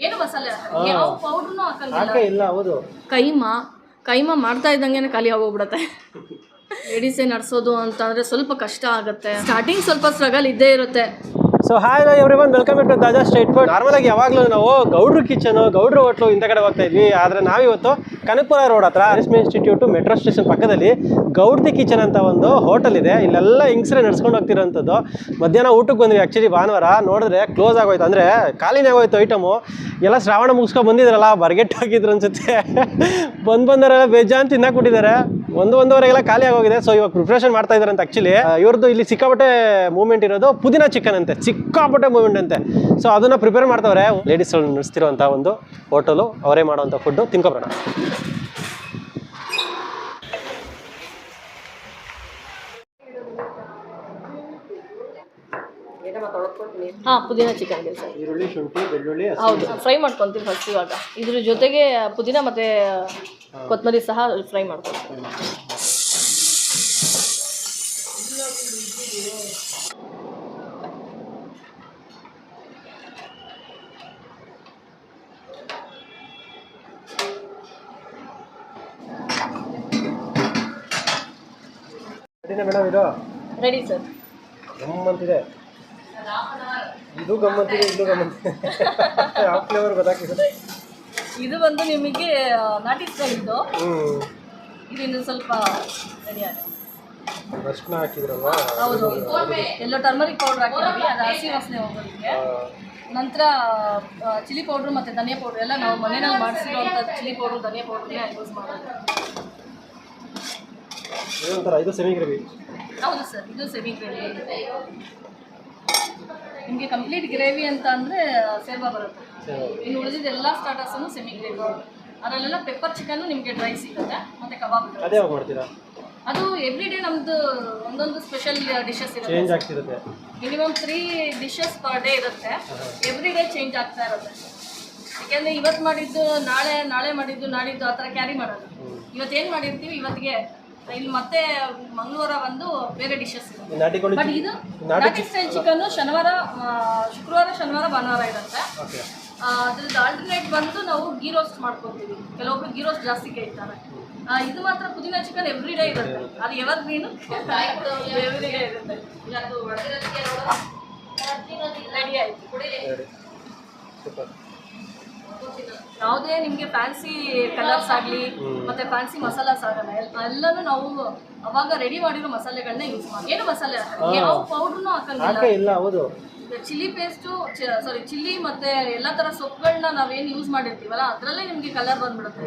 ಏನು ಮಸಾಲೆ? ಹಾಕಲ್ಲ. ಯಾವ ಪೌಡ್ರೂ ಹಾಕಂಗಿಲ್ಲ ಹಾಕೇ ಇಲ್ಲ ಹೌದು. ಕೈಮಾ ಕೈಮಾ ಮಾಡ್ತಾ ಇದ್ದಂಗೆ ಖಾಲಿ ಆಗೋಗ್ಬಿಡತ್ತೆ. ಲೇಡೀಸೇ ನಡೆಸೋದು ಅಂತಂದ್ರೆ ಸ್ವಲ್ಪ ಕಷ್ಟ ಆಗುತ್ತೆ. ಸ್ಟಾರ್ಟಿಂಗ್ ಸ್ವಲ್ಪ ಸ್ಟ್ರಗಲ್ ಇದ್ದೇ ಇರುತ್ತೆ. So hi everyone welcome to ದಾಜಾ straight food normal ಆಗಿ ಯಾವಾಗಲೂ ನಾವು ಗೌಡ್ರು ಕಿಚನ್ ಗೌಡ್ರು ಹೋಟ್ಲು ಇಂಥ ಕಡೆ ಹೋಗ್ತಾ ಇದ್ವಿ. ಆದರೆ ನಾವಿವತ್ತು ಕನಕಪುರ ರೋಡ್ ಹತ್ರ ರೇಷ್ಮೆ ಇನ್ಸ್ಟಿಟ್ಯೂಟ್ ಮೆಟ್ರೋ ಸ್ಟೇಷನ್ ಪಕ್ಕದಲ್ಲಿ ಗೌಡ್ತಿ ಕಿಚನ್ ಅಂತ ಒಂದು ಹೋಟೆಲ್ ಇದೆ. ಇಲ್ಲೆಲ್ಲ ಹಿಂಗ್ಸ್ರೆ ನಡ್ಸ್ಕೊಂಡು ಹೋಗ್ತಿರೋಂಥದ್ದು. ಮಧ್ಯಾಹ್ನ ಊಟಕ್ಕೆ ಬಂದ್ವಿ ಆ್ಯಕ್ಚುಲಿ ಭಾನುವಾರ. ನೋಡಿದ್ರೆ ಕ್ಲೋಸ್ ಆಗೋಯ್ತು. ಅಂದರೆ ಖಾಲಿನೇ ಆಗೋಯ್ತು ಐಟಮು ಎಲ್ಲ ಶ್ರಾವಣ ಮುಗಿಸ್ಕೊಂಡು ಬಂದಿದ್ರಲ್ಲ, ಬರ್ಗೆಟ್ ಹೋಗಿದ್ರು ಅನ್ಸುತ್ತೆ. ಬಂದು ಬಂದವರೆಲ್ಲ ಬೇಜಾನ್ ತಿನ್ನಕ್ಬಿಟ್ಟಿದ್ದಾರೆ ಒಂದು ಒಂದೂವರೆಗೆಲ್ಲ ಖಾಲಿ ಆಗೋಗಿದೆ. ಸೊ ಇವಾಗ ಪ್ರಿಪ್ರೇಷನ್ ಮಾಡ್ತಾ ಇದ್ದಾರೆ ಅಂತ ಆಕ್ಚುಲಿ ಇವ್ರದ್ದು ಇಲ್ಲಿ ಸಿಕ್ಕಾಪಟ್ಟೆ ಮೂವ್ಮೆಂಟ್ ಇರೋದು ಪುದೀನ ಚಿಕನ್ ಅಂತೆ. ಸಿಕ್ಕಾಪಟ್ಟೆ ಮೂವ್ಮೆಂಟ್ ಅಂತೆ. ಸೊ ಅದನ್ನ ಪ್ರಿಪೇರ್ ಮಾಡ್ತಾವ್ರೆ. ಲೇಡೀಸ್ ನಡೆಸ್ತಿರುವಂಥ ಒಂದು ಹೋಟೆಲು ಅವರೇ ಮಾಡುವಂಥ ಫುಡ್ಡು ತಿನ್ಕೊಬರೋಣ. ಹಾ ಪುದೀನ ಚಿಕನ್ ಸರ್. ಈರುಳ್ಳಿ ಶುಂಠಿ ಬೆಳ್ಳುಳ್ಳಿ ಹೌದು ಫ್ರೈ ಮಾಡ್ಕೊಂತೀವಿ ಫಸ್ಟ್ ಇವಾಗ. ಇದ್ರ ಜೊತೆಗೆ ಪುದೀನ ಮತ್ತೆ ಕೊತ್ತಂಬರಿ ಸಹ ಫ್ರೈ ಮಾಡ್ಕೊಳ್ತೀವಿ ಮೇಡಮ್ ಇದು? ರೆಡಿ ಸರ್ ಗಮ್ಮಂತಿದೆ ಇದು ಗಮ್ಮಂತಿದೆ ಇದು ಗಮ್ಮಂತಿದೆ ಯಾವ ಫ್ಲೇವರ್ ಗೊತ್ತಾಗ್ತಿದೆ. ಇದು ಬಂದು ನಿಮಗೆ ನಾಟಿ ಸ್ಟೈಲ್ದು ಇದು ಹ್ಞೂ ಸ್ವಲ್ಪ ರೆಡಿ ಆಗುತ್ತೆ ಅರ್ಶಿನ ಹಾಕಿದ್ರಲ್ಲ ಹೌದು ಎಲ್ಲೋ ಟರ್ಮರಿಕ್ ಪೌಡರ್ ಹಾಕಿದ್ವಿ ಅದು ಹಸಿ ವಾಸನೆ ಹೋಗೋದಕ್ಕೆ. ನಂತರ ಚಿಲ್ಲಿ ಪೌಡ್ರ್ ಮತ್ತು ಧನಿಯಾ ಪೌಡ್ರ್ ಎಲ್ಲ ನಾವು ಮನೆಯಲ್ಲಿ ಮಾಡಿಸಿರುವಂಥ ಚಿಲ್ಲಿ ಪೌಡ್ರ್ ಧನಿಯಾ ಪೌಡ್ರನ್ನೇ ಯೂಸ್ ಮಾಡೋದು. ಇದು ಸೆಮಿ ಗ್ರೇವಿ. ಹೌದು ಸರ್ ಇದು ಸೆಮಿ ಗ್ರೇವಿ. ನಿಮಗೆ ಕಂಪ್ಲೀಟ್ ಗ್ರೇವಿ ಅಂತ ಅಂದರೆ ಸೇವಾ ಬರುತ್ತೆ. ಇನ್ನು ಉಳಿದಿದ್ದ ಎಲ್ಲ ಸ್ಟಾರ್ಟರ್ಸನ್ನು ಸೆಮಿ ಗ್ರೇವಿ ಅದರಲ್ಲೆಲ್ಲ ಪೆಪ್ಪರ್ ಚಿಕನ್ನು ನಿಮಗೆ ಡ್ರೈ ಸಿಗುತ್ತೆ ಮತ್ತು ಕಬಾಬ್ ಅದೇ ಮಾಡ್ತೀರಾ? ಅದು ಎವ್ರಿ ಡೇ ನಮ್ಮದು ಒಂದೊಂದು ಸ್ಪೆಷಲ್ ಡಿಶಸ್ ಇರುತ್ತೆ. ಚೇಂಜ್ ಆಗ್ತಿರುತ್ತೆ. Minimum three dishes per day ಇರುತ್ತೆ. ಎವ್ರಿ ಡೇ ಚೇಂಜ್ ಆಗ್ತಾ ಇರುತ್ತೆ. ಯಾಕೆಂದರೆ ಇವತ್ತು ಮಾಡಿದ್ದು ನಾಳೆ ನಾಳೆ ಮಾಡಿದ್ದು ನಾಡಿದ್ದು ಆ ಥರ ಕ್ಯಾರಿ ಮಾಡೋದು. ಇವತ್ತೇನು ಮಾಡಿರ್ತೀವಿ? ಇವತ್ತಿಗೆ. ಇಲ್ಲಿ ಮತ್ತೆ ಮಂಗಳವಾರ ಬಂದು ಬೇರೆ ಡಿಶಸ್ ಬಟ್ ಇದು ನಾಟಿ ಸ್ಟೈಲ್ ಚಿಕನ್ ಶನಿವಾರ ಶುಕ್ರವಾರ ಶನಿವಾರ ಭಾನುವಾರ ಇರುತ್ತೆ. ಅದ್ರದ್ದು ಆಲ್ಟರ್ನೇಟ್ ಬಂದು ನಾವು ಗೀ ರೋಸ್ಟ್ ಮಾಡ್ಕೊತೀವಿ. ಕೆಲವೊಬ್ರು ಗೀ ರೋಸ್ಟ್ ಜಾಸ್ತಿ ಕೇಳ್ತಾರೆ. ಇದು ಮಾತ್ರ ಪುದೀನ ಚಿಕನ್ ಎವ್ರಿ ಡೇ ಇರುತ್ತೆ. ಅದು ಯಾವಾಗ ಮೀನು? ಎವ್ರಿ ಡೇ ಇರುತ್ತೆ. ರೆಡಿ ಆಯ್ತು. ಯಾವುದೇ ನಿಮಗೆ ಫ್ಯಾನ್ಸಿ ಕಲರ್ಸ್ ಆಗಲಿ ಮತ್ತು ಫ್ಯಾನ್ಸಿ ಮಸಾಲಾಸ್ ಆಗಲ್ಲ ಎಲ್- ಎಲ್ಲನೂ ನಾವು ಅವಾಗ ರೆಡಿ ಮಾಡಿರೋ ಮಸಾಲೆಗಳನ್ನ ಯೂಸ್ ಮಾಡಿ ಏನು ಮಸಾಲೆ ಯಾವ ಪೌಡ್ರೂ ಹಾಕಂಗಿಲ್ಲ. ಹೌದು. ಚಿಲ್ಲಿ ಪೇಸ್ಟು ಸಾರಿ ಚಿಲ್ಲಿ ಮತ್ತು ಎಲ್ಲ ಥರ ಸೊಪ್ಪುಗಳನ್ನ ನಾವೇನು ಯೂಸ್ ಮಾಡಿರ್ತೀವಲ್ಲ ಅದರಲ್ಲೇ ನಿಮಗೆ ಕಲರ್ ಬಂದ್ಬಿಡುತ್ತೆ.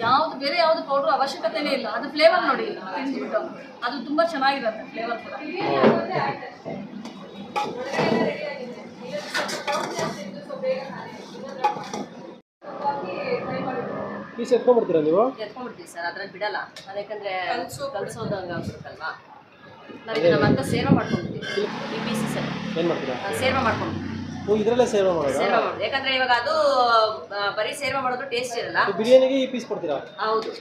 ಯಾವ್ದು ಬೇರೆ ಯಾವ್ದು ಪೌಡ್ರ್ ಅವಶ್ಯಕತೆನೇ ಇಲ್ಲ ಅದು ಫ್ಲೇವರ್ ನೋಡಿ ತಿಂದ್ಬಿಟ್ಟು. ಅದು ತುಂಬಾ ಚೆನ್ನಾಗಿರುತ್ತೆ ಫ್ಲೇವರ್ ಕೂಡ. ಪೀಸ್ ಎತ್ಕೊಂಡ್ಬಿಡ್ತೀರಾ ನೀವು? ಎತ್ಕೊಂಡ್ಬಿಡ್ತೀವಿ ಸರ್ ಅದ್ರಲ್ಲಿ ಬಿಡಲ್ಲ. ಅದಕ್ಕಂದ್ರೆ ಕಲ್ಸೋದಂಗ ಅನ್ಸುತ್ತಲ್ವಾ ನಾವು ಇದನ್ನ ಮತ್ತೆ ಸೇವೆ ಮಾಡ್ಕೊಂಡ್ಬಿಡ್ತೀವಿ ಈ ಪೀಸಸ್ ಏನು ಮಾಡ್ತೀರಾ? ಸೇವೆ ಮಾಡ್ಕೊಂಡು ನೀವು ಇದರಲ್ಲೇ ಸೇವೆ ಮಾಡೋದು? ಸೇವೆ ಮಾಡೋದು. ಯಾಕಂದ್ರೆ ಇವಾಗ ಅದು ಬರೀ ಸೇವೆ ಮಾಡೋದು ಟೇಸ್ಟ್ ಇರಲ್ಲ. ಬಿರಿಯಾನಿಗೆ ಈ ಪೀಸ್ ಕೊಡ್ತೀರಾ? ಹೌದು.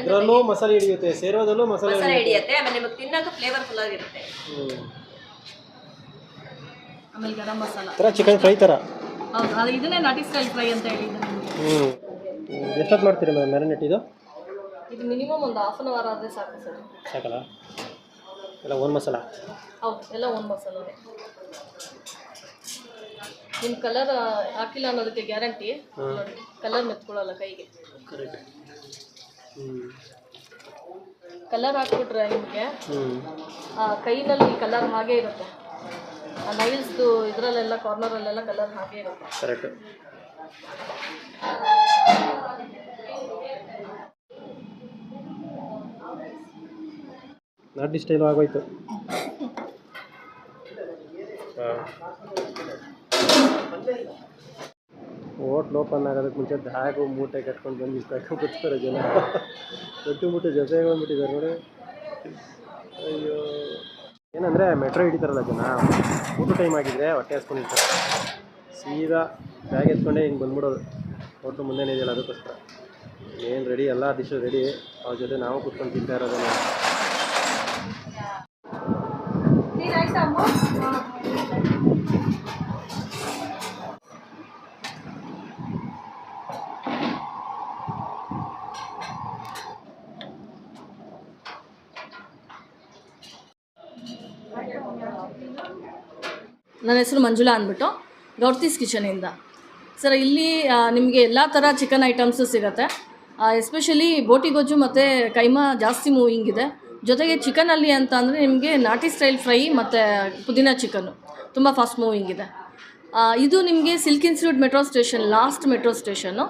ಇದರಲ್ಲೂ ಮಸಾಲೆ ಹಿಡಿಯುತ್ತೆ. ಸೇರೋದಲ್ಲೂ ಮಸಾಲೆ ಮಸಾಲೆ ಹಿಡಿಯುತ್ತೆ. ಆಮೇಲೆ ನಿಮಗೆ ತಿನ್ನೋದು ಫ್ಲೇವರ್ಫುಲ್ ಆಗಿರುತ್ತೆ. ಹ್ಞೂ ಆಮೇಲೆ ಗರಂ ಮಸಾಲ. ಥರ ಚಿಕನ್ ಫ್ರೈ ಥರ? ಹೌದು ಅದು ಇದನ್ನೇ ನಾಟಿ ಸ್ಟೈಲ್ ಫ್ರೈ ಅಂತ ಹೇಳಿದ್ದು ಹ್ಞೂ ಎಷ್ಟೊತ್ತು ಮಾಡ್ತೀರಿ ಮೇಡಮ್ ಮ್ಯಾರಿನೇಟ್ ಇದು ಇದು ಮಿನಿಮಮ್ ಒಂದು ಹಾಫ್ ಅನ್ ಅವರ್ ಆದರೆ ಸಾಕು ಸರ್. ಸಾಕಲ್ಲ? ಎಲ್ಲ ಓನ್ ಮಸಾಲ ಹೌದು ಎಲ್ಲ ಒಂದು ಮಸಾಲ ನಿಮ್ಮ ಕಲರ್ ಹಾಕಿಲ್ಲ ಅನ್ನೋದಕ್ಕೆ ಗ್ಯಾರಂಟಿ ನೋಡಿ ಕಲರ್ ಮೆತ್ಕೊಳ್ಳಲ್ಲ ಕೈಗೆ. ಕರೆಕ್ಟ್ ಹ್ಞೂ ಕಲರ್ ಹಾಕ್ಬಿಟ್ರೆ ನಿಮಗೆ ಕೈನಲ್ಲಿ ಕಲರ್ ಹಾಗೆ ಇರುತ್ತೆ. ಆ ನೈಲ್ಸ್ದು ಇದರಲ್ಲೆಲ್ಲ ಕಾರ್ನರಲ್ಲೆಲ್ಲ ಕಲರ್ ಹಾಗೆ ಇರುತ್ತೆ. ಕರೆಕ್ಟ್ ನಾಟಿ ಸ್ಟೈಲು ಆಗೋಯ್ತು ಹೋಟ್ಲ್ ಓಪನ್ ಆಗೋದಕ್ಕೆ ಮುಂಚೆ ಬ್ಯಾಗು, ಮೂಟೆ ಕಟ್ಕೊಂಡು ಬಂದು ಇಷ್ಟು ಕೂತ್ತಾರೆ ಜನ. ದೊಡ್ಡ ಮೂಟೆ ಜೊತೆಗೆ ಬಂದ್ಬಿಟ್ಟಿದ್ದಾರೆ ನೋಡಿ. ಅಯ್ಯೋ. ಏನಂದರೆ ಮೆಟ್ರೋ ಹಿಡಿತಾರಲ್ಲ ಜನ, ಊಟ ಟೈಮ್ ಆಗಿದ್ರೆ ಹೊಟ್ಟೆ ಹಸ್ಕೊಂಡಿರ್ತಾರೆ. ಸೀದಾ ಬ್ಯಾಗ್ ಎತ್ಕೊಂಡೆ ಹಿಂಗೆ ಬಂದ್ಬಿಡೋದು. ಹೋಟ್ಲು ಮುಂದೆನೇ ಇದೆಯಲ್ಲ ಅದಕ್ಕೋಸ್ಕರ. ಏನು ರೆಡಿ ಎಲ್ಲ ಡಿಶು ರೆಡಿ ಅವ್ರ ಜೊತೆ ನಾವು ಕೂತ್ಕೊಂಡು ತಿಂತಾ ಇರೋದನ್ನ. ನನ್ನ ಹೆಸರು ಮಂಜುಳಾ ಅಂದ್ಬಿಟ್ಟು ಗೌರ್ತೀಸ್ ಕಿಚನಿಂದ ಸರ್ ಇಲ್ಲಿ ನಿಮಗೆ ಎಲ್ಲ ಥರ ಚಿಕನ್ ಐಟಮ್ಸು ಸಿಗುತ್ತೆ. ಎಸ್ಪೆಷಲಿ ಬೋಟಿ ಗೊಜ್ಜು ಮತ್ತು ಕೈಮಾ ಜಾಸ್ತಿ ಮೂವಿಂಗ್ ಇದೆ. ಜೊತೆಗೆ ಚಿಕನಲ್ಲಿ ಅಂತ ಅಂದರೆ ನಿಮಗೆ ನಾಟಿ ಸ್ಟೈಲ್ ಫ್ರೈ ಮತ್ತು ಪುದೀನ ಚಿಕನ್ನು ತುಂಬ ಫಾಸ್ಟ್ ಮೂವಿಂಗ್ ಇದೆ. ಇದು ನಿಮಗೆ silk institute metro station last metro station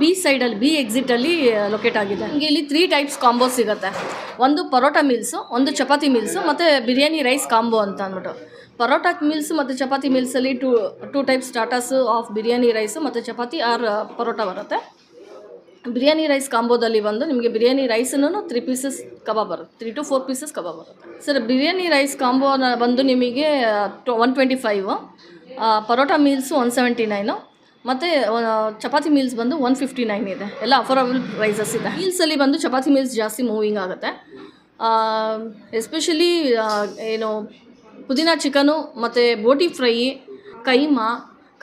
B ಸೈಡಲ್ಲಿ ಬಿ ಎಕ್ಸಿಟಲ್ಲಿ ಲೊಕೇಟ್ ಆಗಿದೆ. ನಿಮಗೆ ಇಲ್ಲಿ ತ್ರೀ ಟೈಪ್ಸ್ ಕಾಂಬೋ ಸಿಗುತ್ತೆ. ಒಂದು ಪರೋಟ ಮೀಲ್ಸು ಒಂದು ಚಪಾತಿ ಮೀಲ್ಸು ಮತ್ತು ಬಿರಿಯಾನಿ ರೈಸ್ ಕಾಂಬೋ ಅಂತ ಅಂದ್ಬಿಟ್ಟು. ಪರೋಟ ಮೀಲ್ಸ್ ಮತ್ತು chapati ಮೀಲ್ಸಲ್ಲಿ two two types status of biryani rice ಮತ್ತು ಚಪಾತಿ ಆರ್ ಪರೋಟ ಬರುತ್ತೆ. ಬಿರಿಯಾನಿ ರೈಸ್ ಕಾಂಬೋದಲ್ಲಿ ಬಂದು ನಿಮಗೆ ಬಿರಿಯಾನಿ ರೈಸನ್ನು ತ್ರೀ ಪೀಸಸ್ ಕಬಾಬ್ ಬರುತ್ತೆ. ತ್ರೀ ಟು ಫೋರ್ ಪೀಸಸ್ ಕಬಾಬ್ ಬರುತ್ತೆ. ಸರ್, ಬಿರಿಯಾನಿ ರೈಸ್ ಕಾಂಬೋನ ಬಂದು ನಿಮಗೆ one twenty five parotta meals one seventy nine ಮತ್ತು ಚಪಾತಿ ಮೀಲ್ಸ್ ಬಂದು ಒನ್ ಫಿಫ್ಟಿ ನೈನ್ ಇದೆ. ಎಲ್ಲ ಅಫೋರ್ಡಬಲ್ ಪ್ರೈಸಸ್ ಇದೆ. ಮೀಲ್ಸಲ್ಲಿ ಬಂದು ಚಪಾತಿ ಮೀಲ್ಸ್ ಜಾಸ್ತಿ ಮೂವಿಂಗ್ ಆಗುತ್ತೆ. ಎಸ್ಪೆಷಲಿ ಏನು, ಪುದೀನ ಚಿಕನು ಮತ್ತು ಬೋಟಿ ಫ್ರೈ ಕೈಮಾ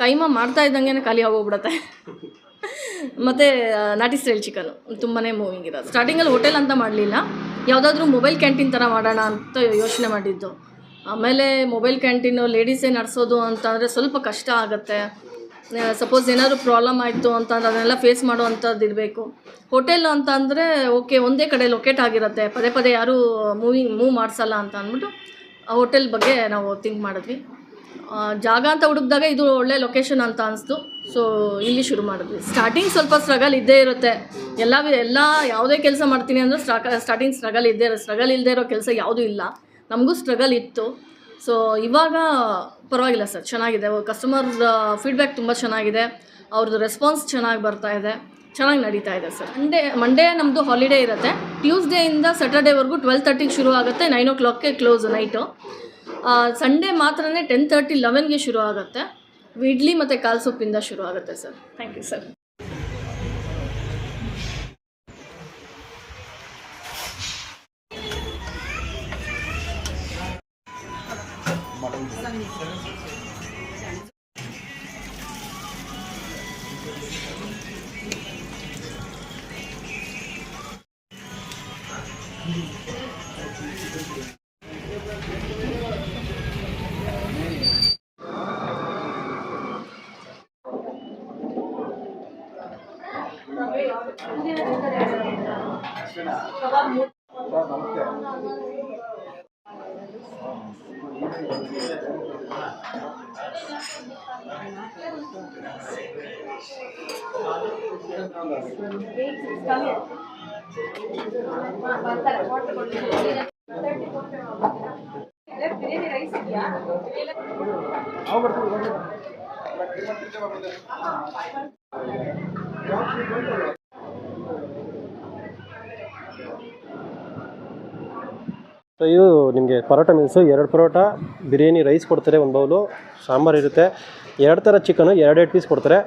ಕೈಮಾ ಮಾಡ್ತಾ ಇದ್ದಂಗೆ ಖಾಲಿ ಆಗೋಗ್ಬಿಡುತ್ತೆ. ಮತ್ತು ನಾಟಿ ಸ್ಟೈಲ್ ಚಿಕನು ತುಂಬಾ ಮೂವಿಂಗ್ ಇರೋದು. ಸ್ಟಾರ್ಟಿಂಗಲ್ಲಿ ಹೋಟೆಲ್ ಅಂತ ಮಾಡಲಿಲ್ಲ. ಯಾವುದಾದ್ರೂ ಮೊಬೈಲ್ ಕ್ಯಾಂಟೀನ್ ಥರ ಮಾಡೋಣ ಅಂತ ಯೋಚನೆ ಮಾಡಿದ್ದು. ಆಮೇಲೆ ಮೊಬೈಲ್ ಕ್ಯಾಂಟೀನು ಲೇಡೀಸೇ ನಡೆಸೋದು ಅಂತಂದರೆ ಸ್ವಲ್ಪ ಕಷ್ಟ ಆಗುತ್ತೆ. ಸಪೋಸ್ ಏನಾದರೂ ಪ್ರಾಬ್ಲಮ್ ಆಯಿತು ಅಂತಂದ್ರೆ ಅದನ್ನೆಲ್ಲ ಫೇಸ್ ಮಾಡುವಂಥದ್ದು ಇರಬೇಕು. ಹೋಟೆಲ್ ಅಂತ ಅಂದರೆ ಓಕೆ, ಒಂದೇ ಕಡೆ ಲೊಕೇಟ್ ಆಗಿರುತ್ತೆ. ಪದೇ ಪದೇ ಯಾರೂ ಮೂವಿಂಗ್, ಮೂವ್ ಮಾಡಿಸಲ್ಲ ಅಂತ ಅಂದ್ಬಿಟ್ಟು ಆ ಹೋಟೆಲ್ ಬಗ್ಗೆ ನಾವು ಥಿಂಕ್ ಮಾಡಿದ್ವಿ. ಜಾಗ ಅಂತ ಹುಡುಕಿದಾಗ ಇದು ಒಳ್ಳೆ ಲೊಕೇಶನ್ ಅಂತ ಅನಿಸ್ತು. ಸೊ, ಇಲ್ಲಿ ಶುರು ಮಾಡಿದ್ವಿ. ಸ್ಟಾರ್ಟಿಂಗ್ ಸ್ವಲ್ಪ ಸ್ಟ್ರಗಲ್ ಇದ್ದೇ ಇರುತ್ತೆ. ಎಲ್ಲ ಎಲ್ಲ ಯಾವುದೇ ಕೆಲಸ ಮಾಡ್ತೀನಿ ಅಂದರೆ ಸ್ಟಾರ್ಟಿಂಗ್ ಸ್ಟ್ರಗಲ್ ಇದ್ದೇ ಇರೋ ಸ್ಟ್ರಗಲ್ ಇಲ್ಲದೆ ಇರೋ ಕೆಲಸ ಯಾವುದೂ ಇಲ್ಲ. ನಮಗೂ ಸ್ಟ್ರಗಲ್ ಇತ್ತು. ಸೊ ಇವಾಗ ಪರವಾಗಿಲ್ಲ ಸರ್, ಚೆನ್ನಾಗಿದೆ. ಕಸ್ಟಮರ್ ಫೀಡ್ಬ್ಯಾಕ್ ತುಂಬ ಚೆನ್ನಾಗಿದೆ. ಅವ್ರದ್ದು ರೆಸ್ಪಾನ್ಸ್ ಚೆನ್ನಾಗಿ ಬರ್ತಾ ಇದೆ. ಚೆನ್ನಾಗಿ ನಡೀತಾ ಇದೆ ಸರ್. ಮಂಡೇ ಮಂಡೇ ನಮ್ಮದು ಹಾಲಿಡೇ ಇರುತ್ತೆ. ಟ್ಯೂಸ್ಡೇಯಿಂದ ಸ್ಯಾಟರ್ಡೇವರೆಗೂ ಟ್ವೆಲ್ ತರ್ಟಿಗೆ ಶುರು ಆಗುತ್ತೆ ನೈನ್ ಓ ಕ್ಲಾಕ್ಗೆ ಕ್ಲೋಸ್ ನೈಟು ಸಂಡೇ ಮಾತ್ರನೇ ಟೆನ್ ತರ್ಟಿ ಲೆವೆನ್ಗೆ ಶುರು ಆಗುತ್ತೆ. ಇಡ್ಲಿ ಮತ್ತು ಕಾಲು ಸೊಪ್ಪಿಂದ ಶುರು ಆಗುತ್ತೆ sir. Thank you sir 저가 못 so ಇದು ನಿಮಗೆ ಪರೋಟ ಮೀಲ್ಸು ಎರಡು ಪರೋಟ, ಬಿರಿಯಾನಿ ರೈಸ್ ಕೊಡ್ತಾರೆ ಒಂದು ಬೌಲು ಸಾಂಬಾರು ಇರುತ್ತೆ. ಎರಡು ಥರ ಚಿಕನು ಎರಡೆರಡು ಪೀಸ್ ಕೊಡ್ತಾರೆ.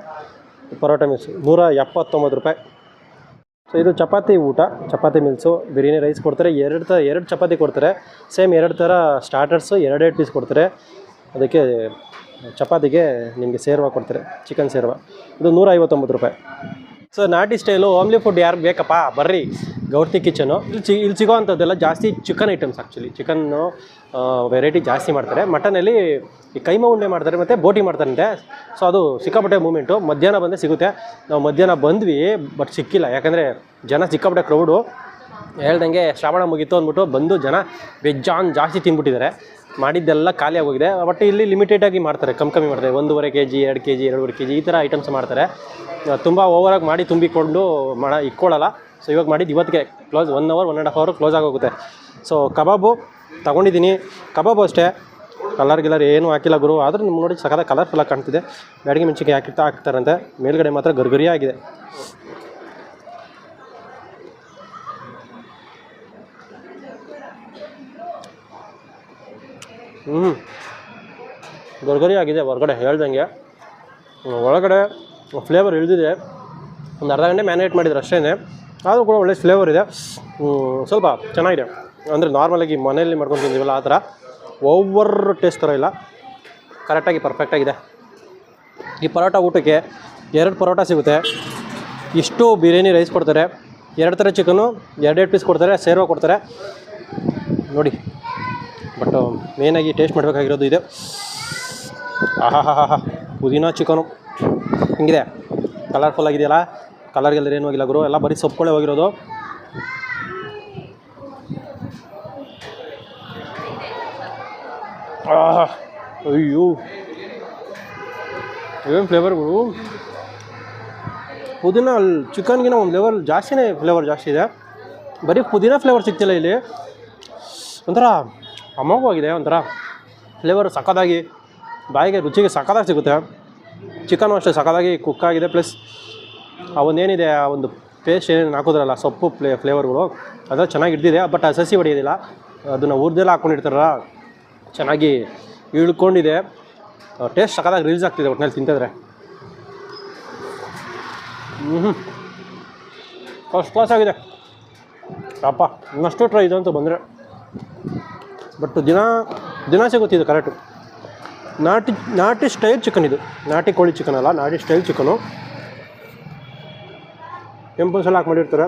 ಪರೋಟ ಮೀಲ್ಸು ನೂರ ಎಪ್ಪತ್ತೊಂಬತ್ತು ರೂಪಾಯಿ. ಸೊ ಇದು ಚಪಾತಿ ಊಟ, ಚಪಾತಿ ಮೀಲ್ಸು ಬಿರಿಯಾನಿ ರೈಸ್ ಕೊಡ್ತಾರೆ. ಎರಡು ಥರ ಎರಡು ಚಪಾತಿ ಕೊಡ್ತಾರೆ. ಸೇಮ್ ಎರಡು ಥರ ಸ್ಟಾರ್ಟರ್ಸು ಎರಡೆರಡು ಪೀಸ್ ಕೊಡ್ತಾರೆ. ಅದಕ್ಕೆ ಚಪಾತಿಗೆ ನಿಮಗೆ ಸೇರ್ವ ಕೊಡ್ತಾರೆ. ಚಿಕನ್ ಸೇರ್ವ. ಇದು ನೂರ ಐವತ್ತೊಂಬತ್ತು ರೂಪಾಯಿ. ಸೊ ನಾಟಿ ಸ್ಟೈಲು ಓಮ್ಲಿ ಫುಡ್ ಯಾರು ಬೇಕಪ್ಪ? ಬರ್ರಿ. ಗೌರ್ತಿ ಕಿಚನು ಇಲ್ಲಿ ಚಿ ಇಲ್ಲಿ ಸಿಗೋ ಅಂಥದ್ದೆಲ್ಲ ಜಾಸ್ತಿ chicken items actually chicken variety ಜಾಸ್ತಿ ಮಾಡ್ತಾರೆ. ಮಟನಲ್ಲಿ ಈ ಕೈಮ ಉಂಡೆ ಮಾಡ್ತಾರೆ ಮತ್ತು ಬೋಟಿ ಮಾಡ್ತಾರಂತೆ. ಸೊ ಅದು ಸಿಕ್ಕಾಪಟ್ಟೆ ಮೂಮೆಂಟು ಮಧ್ಯಾಹ್ನ ಬಂದೇ ಸಿಗುತ್ತೆ. ನಾವು ಮಧ್ಯಾಹ್ನ ಬಂದ್ವಿ ಬಟ್ ಸಿಕ್ಕಿಲ್ಲ. ಯಾಕಂದರೆ ಜನ ಸಿಕ್ಕಾಪಟ್ಟೆ ಕ್ರೌಡು ಹೇಳ್ದಂಗೆ ಶ್ರಾವಣ ಮುಗೀತು ಅಂದ್ಬಿಟ್ಟು ಬಂದು ಜನ ವೆಜ್ಜಾನ್ ಜಾಸ್ತಿ ತಿಂದ್ಬಿಟ್ಟಿದ್ದಾರೆ. ಮಾಡಿದ್ದೆಲ್ಲ ಖಾಲಿ ಆಗೋಗಿದೆ. ಬಟ್ ಇಲ್ಲಿ ಲಿಮಿಟೆಡ್ ಆಗಿ ಮಾಡ್ತಾರೆ. ಕಮ್ಮಿ ಕಮ್ಮಿ ಮಾಡ್ತಾರೆ. ಒಂದೂವರೆ ಕೆ ಜಿ ಎರಡು ಕೆ ಜಿ ಎರಡೂವರೆ ಕೆ ಜಿ ಈ ಥರ ಐಟಮ್ಸ್ ಮಾಡ್ತಾರೆ. ತುಂಬ ಓವರಾಗಿ ಮಾಡಿ ತುಂಬಿಕೊಂಡು ಮಾಡ ಇಟ್ಕೊಳ್ಳಲ್ಲ ಸೊ ಇವಾಗ ಮಾಡಿದ್ದು ಇವತ್ತಿಗೆ close one hour one and half hour close ಆಗೋಗುತ್ತೆ. ಸೊ ಕಬಾಬು ತೊಗೊಂಡಿದ್ದೀನಿ. ಕಬಾಬು ಅಷ್ಟೇ. ಕಲರ್ ಗಿಲರ್ ಏನು ಹಾಕಿಲ್ಲ ಗುರು. ಆದರೂ ನಿಮ್ಗೆ ನೋಡಿ ಸಕದ ಕಲರ್ಫುಲ್ಲಾಗಿ ಕಾಣ್ತಿದೆ. ಬ್ಯಾಡಿಗೆ ಮೆಣಸಿಗೆ ಹಾಕಿರ್ತಾ ಹಾಕ್ತಾರಂತೆ. ಮೇಲ್ಗಡೆ ಮಾತ್ರ ಗರ್ಗರಿ ಹ್ಞೂ ಗರ್ಗರಿ ಆಗಿದೆ, ಹೊರಗಡೆ ಹೇಳ್ದಂಗೆ. ಒಳಗಡೆ ಫ್ಲೇವರ್ ಇಳಿದಿದೆ. ಒಂದು ಅರ್ಧ ಗಂಟೆ ಮ್ಯಾನೇಟ್ ಮಾಡಿದ್ರು ಅಷ್ಟೇ ಆದರೂ ಕೂಡ ಒಳ್ಳೆ ಫ್ಲೇವರ್ ಇದೆ. ಸ್ವಲ್ಪ ಚೆನ್ನಾಗಿದೆ. ಅಂದರೆ ನಾರ್ಮಲಾಗಿ ಮನೆಯಲ್ಲಿ ಮಾಡ್ಕೊಂಡು ತಿಂದಿವಲ್ಲ ಆ ಥರ. ಓವರ್ ಟೇಸ್ಟ್ ಥರ ಇಲ್ಲ. ಕರೆಕ್ಟಾಗಿ ಪರ್ಫೆಕ್ಟಾಗಿದೆ ಈ ಪರೋಟ ಊಟಕ್ಕೆ ಎರಡು ಪರೋಟ ಸಿಗುತ್ತೆ. ಇಷ್ಟು ಬಿರಿಯಾನಿ ರೈಸ್ ಕೊಡ್ತಾರೆ. ಎರಡು ಥರ ಚಿಕನು ಎರಡೆರಡು ಪೀಸ್ ಕೊಡ್ತಾರೆ, ಸೇರ್ವ ಕೊಡ್ತಾರೆ. ನೋಡಿ. ಬಟ್ ಮೇಯ್ನಾಗಿ ಟೇಸ್ಟ್ ಮಾಡಬೇಕಾಗಿರೋದು ಇದೆ. ಆಹಾ ಹಾ ಹಾ ಪುದೀನ, ಚಿಕನು. ಹಿಂಗಿದೆ. ಕಲರ್ಫುಲ್ ಆಗಿದೆಯಲ್ಲ? ಕಲರ್ಗೆಲ್ಲ ಏನೂ ಆಗಿಲ್ಲ ಗುರು. ಎಲ್ಲ ಬರೀ ಸೊಪ್ಪುಗಳೇ ಹೋಗಿರೋದು. ಆಹಾ, ಅಯ್ಯೋ. ಏನು ಫ್ಲೇವರ್ಗಳು ಪುದೀನ ಅಲ್ಲಿ ಚಿಕನ್ಗಿನ ಒಂದು ಲೆವೆಲ್ ಜಾಸ್ತಿನೇ ಫ್ಲೇವರ್ ಜಾಸ್ತಿ ಇದೆ. ಬರೀ ಪುದೀನ ಫ್ಲೇವರ್ ಸಿಗ್ತಿಲ್ಲ ಇಲ್ಲಿ. ಒಂಥರ ಅಮೋಘವಾಗಿದೆ ಒಂಥರ ಫ್ಲೇವರು ಸಖತ್ತಾಗಿ, ಬಾಯಿಗೆ ರುಚಿಗೆ ಸಖತ್ತಾಗಿ ಸಿಗುತ್ತೆ. ಚಿಕನು ಅಷ್ಟೇ ಸಖತ್ತಾಗಿ ಕುಕ್ ಆಗಿದೆ ಪ್ಲಸ್ ಆ ಒಂದೇನಿದೆ, ಆ ಒಂದು ಪೇಸ್ಟ್ ಏನೇನು ಹಾಕೋದ್ರಲ್ಲ, ಸೊಪ್ಪು ಫ್ಲೇ ಫ್ಲೇವರ್ಗಳು ಅದೆಲ್ಲ ಚೆನ್ನಾಗಿ ಹಿಡ್ದಿದೆ ಬಟ್ ಆ ಸಸಿ ಹೊಡೆಯೋದಿಲ್ಲ. ಅದನ್ನು ಹುರಿದೆಲ್ಲ ಹಾಕ್ಕೊಂಡಿರ್ತಾರಲ್ಲ ಚೆನ್ನಾಗಿ ಇಳ್ಕೊಂಡಿದೆ. ಟೇಸ್ಟ್ ಸಖತ್ತಾಗಿ ರಿಲೀಸ್ ಆಗ್ತಿದೆ ಒಟ್ಟಿನಲ್ಲಿ ತಿಂತಿದ್ರೆ. ಹ್ಞೂ ಫಸ್ಟ್ ಕ್ಲಾಸ್ ಆಗಿದೆ. ಅಪ್ಪ, ಇನ್ನಷ್ಟು ಟ್ರೈ ಇದು ಅಂತ ಬಂದರೆ. ಬಟ್ ದಿನ ದಿನ ಸಿಗುತ್ತಿದೆ ಕರೆಕ್ಟು. ನಾಟಿ ನಾಟಿ ಸ್ಟೈಲ್ ಚಿಕನ್ ಇದು. ನಾಟಿ ಕೋಳಿ ಚಿಕನ್ ಅಲ್ಲ, ನಾಟಿ ಸ್ಟೈಲ್ ಚಿಕನು. ಕೆಂಪು ಮಸಾಲ ಹಾಕಿ ಮಾಡಿರ್ತಾರೆ.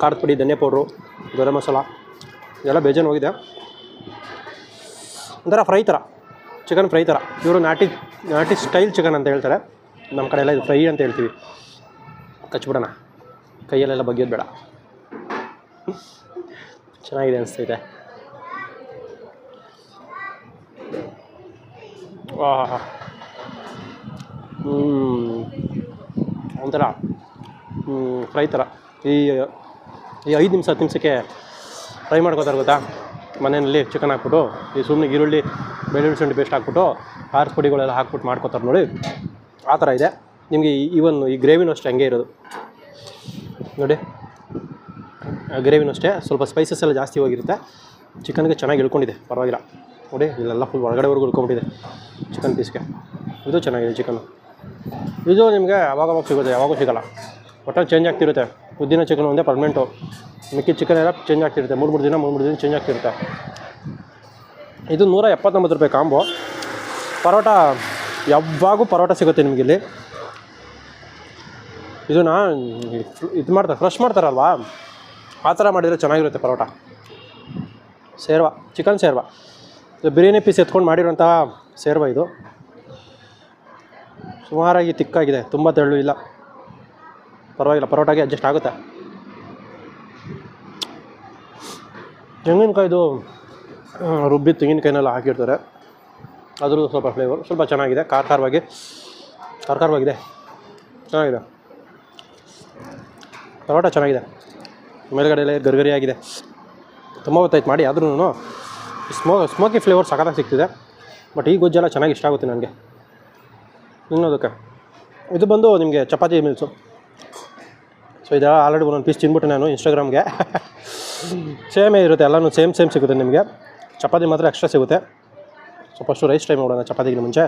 ಖಾರದ ಪುಡಿ, ಧನಿಯಾ ಪೌಡ್ರು, ಗರಂ ಮಸಾಲ. ಇದೆಲ್ಲ ಬೇಜನ್ ಹೋಗಿದೆ. ಒಂಥರ ಫ್ರೈ ಥರ. ಚಿಕನ್ ಫ್ರೈ ಥರ. ಇವರು ನಾಟಿ ನಾಟಿ ಸ್ಟೈಲ್ ಚಿಕನ್ ಅಂತ ಹೇಳ್ತಾರೆ. ನಮ್ಮ ಕಡೆ ಎಲ್ಲ ಇದು ಫ್ರೈ ಅಂತ ಹೇಳ್ತೀವಿ. ಕಚ್ಬಿಡೋಣ. ಕೈಯಲ್ಲೆಲ್ಲ ಬಗೆಯೋದು ಬೇಡ. ಚೆನ್ನಾಗಿದೆ ಅನಿಸ್ತೈತೆ. ಹ್ಞೂ ಒಂಥರ ಫ್ರೈ ಥರ. ಈ ಈ ಐದು ನಿಮಿಷ ಹತ್ತು ನಿಮಿಷಕ್ಕೆ ಫ್ರೈ ಮಾಡ್ಕೋತಾರೆ ಗೊತ್ತಾ? ಮನೆಯಲ್ಲಿ ಚಿಕನ್ ಹಾಕ್ಬಿಟ್ಟು, ಈ ಸುಮ್ಮನೆ ಈರುಳ್ಳಿ, ಬೆಳ್ಳುಳ್ಳಿ ಶುಂಠಿ ಪೇಸ್ಟ್ ಹಾಕ್ಬಿಟ್ಟು ಖಾರ ಪುಡಿಗಳೆಲ್ಲ ಹಾಕ್ಬಿಟ್ಟು ಮಾಡ್ಕೋತಾರೆ ನೋಡಿ. ಆ ಥರ ಇದೆ. ನಿಮಗೆ ಈವನ್ ಈ ಗ್ರೇವಿನೂ ಅಷ್ಟೇ ಹಂಗೆ ಇರೋದು. ನೋಡಿ. ಗ್ರೇವಿನೂ ಅಷ್ಟೇ. ಸ್ವಲ್ಪ ಸ್ಪೈಸಸ್ ಎಲ್ಲ ಜಾಸ್ತಿ ಹೋಗಿರುತ್ತೆ. ಚಿಕನ್ಗೆ ಚೆನ್ನಾಗಿ ಇಳ್ಕೊಂಡಿದೆ. ಪರವಾಗಿಲ್ಲ. ನೋಡಿ, ಇಲ್ಲೆಲ್ಲ ಫುಲ್ ಒಳಗಡೆವರೆಗೂ ಇಳ್ಕೊಂಬಿಟ್ಟಿದೆ ಚಿಕನ್ ಪೀಸ್ಗೆ. ಇದು ಚೆನ್ನಾಗಿದೆ ಚಿಕನ್. ಇದು ನಿಮಗೆ ಯಾವಾಗವಾಗ ಸಿಗುತ್ತೆ? ಯಾವಾಗೂ ಸಿಗಲ್ಲ. ಒಟ್ಟಲ್ಲಿ ಚೇಂಜ್ ಆಗ್ತಿರುತ್ತೆ. ಉದ್ದಿನ ಚಿಕನ್ ಒಂದೇ ಪರ್ಮನೆಂಟು ಮಿಕ್ಕಿ ಚಿಕನ್ ಎಲ್ಲ ಚೇಂಜ್ ಆಗ್ತಿರುತ್ತೆ. ಮೂರು ಮೂರು ದಿನ, ಮೂರು ಮೂರು ದಿನ ಚೇಂಜ್ ಆಗ್ತಿರುತ್ತೆ. ಇದು ನೂರ ಎಪ್ಪತ್ತೊಂಬತ್ತು ರೂಪಾಯಿ ಕಾಂಬೋ. ಪರೋಟ, ಯಾವಾಗೂ ಪರೋಟ ಸಿಗುತ್ತೆ ನಿಮಗೆ ಇಲ್ಲಿ. ನಾ, ಇದು ಮಾಡ್ತಾರೆ ಫ್ರೆಶ್ ಮಾಡ್ತಾರಲ್ವಾ? ಆ ಥರ ಮಾಡಿದರೆ ಚೆನ್ನಾಗಿರುತ್ತೆ ಪರೋಟ. ಸೇರ್ವ ಚಿಕನ್ ಸೇರ್ವ. ಬಿರಿಯಾನಿ ಪೀಸ್ ಎತ್ಕೊಂಡು ಮಾಡಿರೋಂಥ ಸೇರ್ವ ಇದು. ಸುಮಾರಾಗಿ ತಿಕ್ಕಾಗಿದೆ, ತುಂಬ ತೆಳ್ಳು ಇಲ್ಲ. ಪರವಾಗಿಲ್ಲ, ಪರೋಟಾಗೆ ಅಡ್ಜಸ್ಟ್ ಆಗುತ್ತೆ. ತೆಂಗಿನಕಾಯ್ದು ರುಬ್ಬಿ ತೆಂಗಿನಕಾಯಿನೆಲ್ಲ ಹಾಕಿರ್ತಾರೆ. ಅದ್ರದ್ದು ಸ್ವಲ್ಪ ಫ್ಲೇವರ್ ಸ್ವಲ್ಪ ಚೆನ್ನಾಗಿದೆ ಖಾರ ಖಾರವಾಗಿ ಖಾರ ಖಾರವಾಗಿದೆ ಚೆನ್ನಾಗಿದೆ. ಪರೋಟ ಚೆನ್ನಾಗಿದೆ. ಮೇಲ್ಗಡೆ ಎಲ್ಲ ಗರಿಗರಿಯಾಗಿದೆ. ತುಂಬ ಹೊತ್ತಾಯ್ತು ಮಾಡಿ ಆದ್ರೂ ಸ್ಮೋ, ಸ್ಮೋಕಿ ಫ್ಲೇವರ್ ಸಖತ್ತಾಗಿ ಸಿಗ್ತಿದೆ. ಬಟ್ ಈ ಗೊಜ್ಜೆಲ್ಲ ಚೆನ್ನಾಗಿ ಇಷ್ಟ ಆಗುತ್ತೆ ನನಗೆ. ತಿನ್ನೋದಕ್ಕೆ ಇದು ಬಂದು ನಿಮಗೆ ಚಪಾತಿ ಮೀಲ್ಸು ಸೊ ಇದೆಲ್ಲ ಆಲ್ರೆಡಿ ಒಂದೊಂದು ಪೀಸ್ ತಿನ್ಬಿಟ್ಟೆ ನಾನು ಇನ್ಸ್ಟಾಗ್ರಾಮ್ಗೆ ಸೇಮೇ ಇರುತ್ತೆ, ಎಲ್ಲನೂ ಸೇಮ್ ಸೇಮ್ ಸಿಗುತ್ತೆ ನಿಮಗೆ. ಚಪಾತಿ ಮಾತ್ರ ಎಕ್ಸ್ಟ್ರಾ ಸಿಗುತ್ತೆ. ಸೊ ಫಸ್ಟು ರೈಸ್ ಟೈಮ್ ಮಾಡೋಣ ಚಪಾತಿಗೆ ಮುಂಚೆ.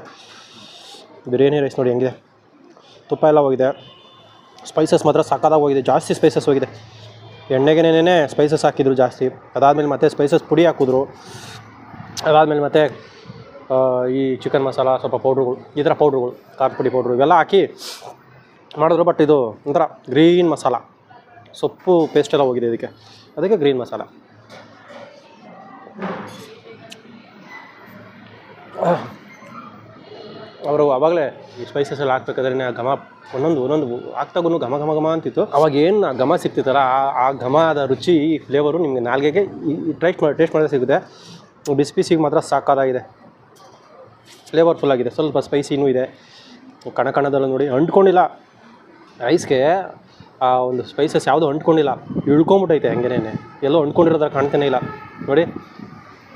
ಬಿರಿಯಾನಿ ರೈಸ್ ನೋಡಿ ಹೆಂಗಿದೆ. ತುಪ್ಪ ಎಲ್ಲ ಹೋಗಿದೆ. ಸ್ಪೈಸಸ್ ಮಾತ್ರ ಸಾಕಾದಾಗ ಹೋಗಿದೆ, ಜಾಸ್ತಿ ಸ್ಪೈಸಸ್ ಹೋಗಿದೆ. ಎಣ್ಣೆಗೆನೇ ಸ್ಪೈಸಸ್ ಹಾಕಿದ್ರು ಜಾಸ್ತಿ. ಅದಾದಮೇಲೆ ಮತ್ತೆ ಸ್ಪೈಸಸ್ ಪುಡಿ ಹಾಕಿದ್ರು. ಅದಾದಮೇಲೆ ಮತ್ತೆ ಈ ಚಿಕನ್ ಮಸಾಲ, ಸ್ವಲ್ಪ ಪೌಡ್ರುಗಳು ಈ ಥರ ಪೌಡ್ರುಗಳು ಖಾರ ಪುಡಿ ಪೌಡ್ರು ಇವೆಲ್ಲ ಹಾಕಿ ಮಾಡಿದ್ರು ಬಟ್ ಇದು ಒಂಥರ ಗ್ರೀನ್ ಮಸಾಲ. ಸೊಪ್ಪು ಪೇಸ್ಟ್ ಎಲ್ಲ ಹೋಗಿದೆ ಇದಕ್ಕೆ. ಅದಕ್ಕೆ ಗ್ರೀನ್ ಮಸಾಲ. ಅವರು ಅವಾಗಲೇ ಈ ಸ್ಪೈಸಸ್ ಎಲ್ಲ ಹಾಕ್ಬೇಕಾದ್ರೆ ಘಮ ಒಂದೊಂದು ಒಂದೊಂದು ಹಾಕ್ತಾಗೂ ಘಮ ಘಮ ಘಮ ಅಂತಿತ್ತು. ಅವಾಗ ಏನು ಘಮ ಸಿಗ್ತಿತ್ತಲ್ಲ, ಆ ಘಮದ ರುಚಿ, ಈ ಫ್ಲೇವರು ನಿಮಗೆ ನಾಲ್ಗೆಗೆ ಈ ಟ್ರೈಸ್ಟ್ ಮಾಡಿ ಟೇಸ್ಟ್ ಮಾಡಿದ್ರೆ ಸಿಗುತ್ತೆ. ಬಿಸಿ, ಬಿಸಿಗೆ ಮಾತ್ರ ಸಾಕಾದಾಗಿದೆ. ಫ್ಲೇವರ್ಫುಲ್ ಆಗಿದೆ. ಸ್ವಲ್ಪ ಸ್ಪೈಸಿನೂ ಇದೆ. ಕಣ ಕಣದಲ್ಲ ನೋಡಿ, ಅಂಟ್ಕೊಂಡಿಲ್ಲ. ರೈಸ್ಗೆ ಆ ಒಂದು ಸ್ಪೈಸಸ್ ಯಾವುದೂ ಅಂಟ್ಕೊಂಡಿಲ್ಲ. ಇಳ್ಕೊಂಬಿಟ್ಟೈತೆ ಹಂಗೇನೆ ಎಲ್ಲೋ ಅಂಟ್ಕೊಂಡಿರೋದ್ರ ಕಾಣ್ತಾನೆ ಇಲ್ಲ. ನೋಡಿ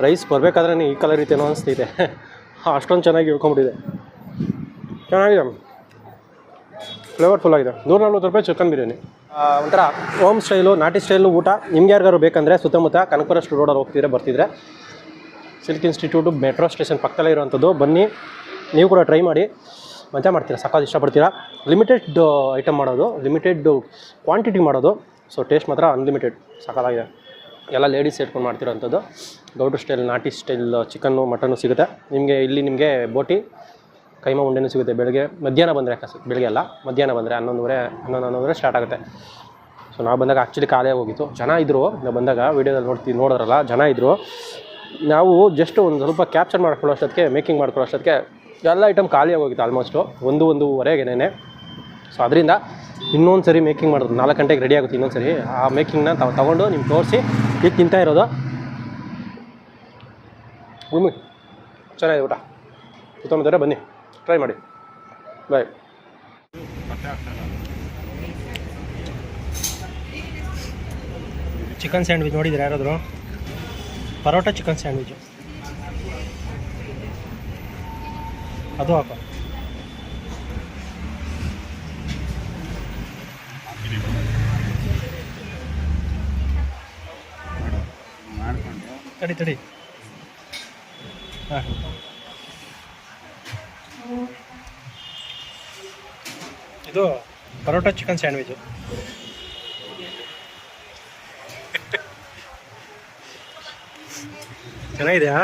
ರೈಸ್ ಬರಬೇಕಾದ್ರೆ ಈ ಕಲರ್ ಇತ್ತೇನೋ ಅನಿಸ್ತೈತೆ ಅಷ್ಟೊಂದು ಚೆನ್ನಾಗಿ ಇಳ್ಕೊಂಬಿಟ್ಟಿದೆ. ಚೆನ್ನಾಗಿದೆ. ಫ್ಲೇವರ್ಫುಲ್ ಆಗಿದೆ. ನೂರ ನಲ್ವತ್ತು ರೂಪಾಯಿ ಚಿಕನ್ ಬಿರಿಯಾನಿ. ಒಂಥರ ಹೋಮ್ ಸ್ಟೈಲು ನಾಟಿ ಸ್ಟೈಲು ಊಟ. ನಿಮ್ಗೆ ಯಾರಿಗಾರು ಬೇಕಂದರೆ ಸುತ್ತಮುತ್ತ ಕನಕಪುರ ರೋಡಲ್ಲಿ ಹೋಗ್ತಿದ್ರೆ, ಬರ್ತಿದ್ರೆ. ಸಿಲ್ಕ್ ಇನ್ಸ್ಟಿಟ್ಯೂಟು ಮೆಟ್ರೋ ಸ್ಟೇಷನ್ ಪಕ್ಕದಲ್ಲೇ ಇರುವಂಥದ್ದು. ಬನ್ನಿ, ನೀವು ಕೂಡ ಟ್ರೈ ಮಾಡಿ. ಮಜಾ ಮಾಡ್ತೀರಾ? ಸಖತ್ ಇಷ್ಟಪಡ್ತೀರಾ? ಲಿಮಿಟೆಡ್ ಐಟಮ್ ಮಾಡೋದು. ಲಿಮಿಟೆಡ್ ಕ್ವಾಂಟಿಟಿ ಮಾಡೋದು. ಸೊ ಟೇಸ್ಟ್ ಮಾತ್ರ ಅನ್ಲಿಮಿಟೆಡ್ ಸಖತ್ತಾಗಿದೆ ಎಲ್ಲ ಲೇಡೀಸ್ ಇಟ್ಕೊಂಡು ಮಾಡ್ತಿರೋಂಥದ್ದು. ಗೌಡ್ರು ಸ್ಟೈಲ್ ನಾಟಿ ಸ್ಟೈಲ್ ಚಿಕನ್ನು ಮಟನ್ನು ಸಿಗುತ್ತೆ. ನಿಮಗೆ ಇಲ್ಲಿ ನಿಮಗೆ ಬೋಟಿ, ಕೈಮಾ ಉಂಡೆನೂ ಸಿಗುತ್ತೆ ಬೆಳಗ್ಗೆ. ಮಧ್ಯಾಹ್ನ ಬಂದರೆ ಬೆಳಗ್ಗೆ ಅಲ್ಲ, ಮಧ್ಯಾಹ್ನ ಬಂದರೆ ಹನ್ನೊಂದುವರೆ ಹನ್ನೊಂದು ಹನ್ನೊಂದುವರೆ ಸ್ಟಾರ್ಟ್ ಆಗುತ್ತೆ. ಸೊ ನಾವು ಬಂದಾಗ ಆ್ಯಕ್ಚುಲಿ ಖಾಲಿ ಹೋಗಿತ್ತು. ಜನ ಇದ್ದರು ನಾವು ಬಂದಾಗ ವೀಡಿಯೋದಲ್ಲಿ ನೋಡ್ತೀವಿ ನೋಡೋರಲ್ಲ ಜನ ಇದ್ದರು ನಾವು ಜಸ್ಟ್ ಒಂದು ಸ್ವಲ್ಪ ಕ್ಯಾಪ್ಚರ್ ಮಾಡ್ಕೊಳ್ಳೋ ಅಷ್ಟೊತ್ತಿಗೆ ಮೇಕಿಂಗ್ ಮಾಡ್ಕೊಳ್ಳೋ ಅಷ್ಟೊತ್ತಿಗೆ ಎಲ್ಲ ಐಟಮ್ ಖಾಲಿ ಆಗೋಗಿತ್ತು ಆಲ್ಮೋಸ್ಟು ಒಂದು ಒಂದೂವರೆಗೆನೇ ಸೊ ಅದರಿಂದ ಇನ್ನೊಂದು ಸರಿ ಮೇಕಿಂಗ್ ಮಾಡೋದು, ನಾಲ್ಕು ಗಂಟೆಗೆ ರೆಡಿ ಆಗುತ್ತೆ ಇನ್ನೊಂದು ಸರಿ. ಆ ಮೇಕಿಂಗ್ನ ತಾವು ತೊಗೊಂಡು ನಿಮ್ಗೆ ತೋರಿಸಿ, ಈಗ ತಿಂತಾ ಇರೋದು. ಭೂಮಿ ಚೆನ್ನಾಗಿದೆ ಊಟ. ಸುತ್ತಮುತ್ತ ಬನ್ನಿ ಟ್ರೈ ಮಾಡಿ. ಬಾಯ್ ಚಿಕನ್ ಸ್ಯಾಂಡ್ವಿಚ್ ನೋಡಿದ್ರೆ ಯಾರಾದರೂ? ಪರೋಟ ಚಿಕನ್ ಸ್ಯಾಂಡ್ವಿಚ್ ಅದು ಹಾಕೋ. ತಡಿ ತಡಿ. ಹಾಂ ಇದು ಪರೋಟ ಚಿಕನ್ ಸ್ಯಾಂಡ್ವಿಚು ಚೆನ್ನಾಗಿದೆಯಾ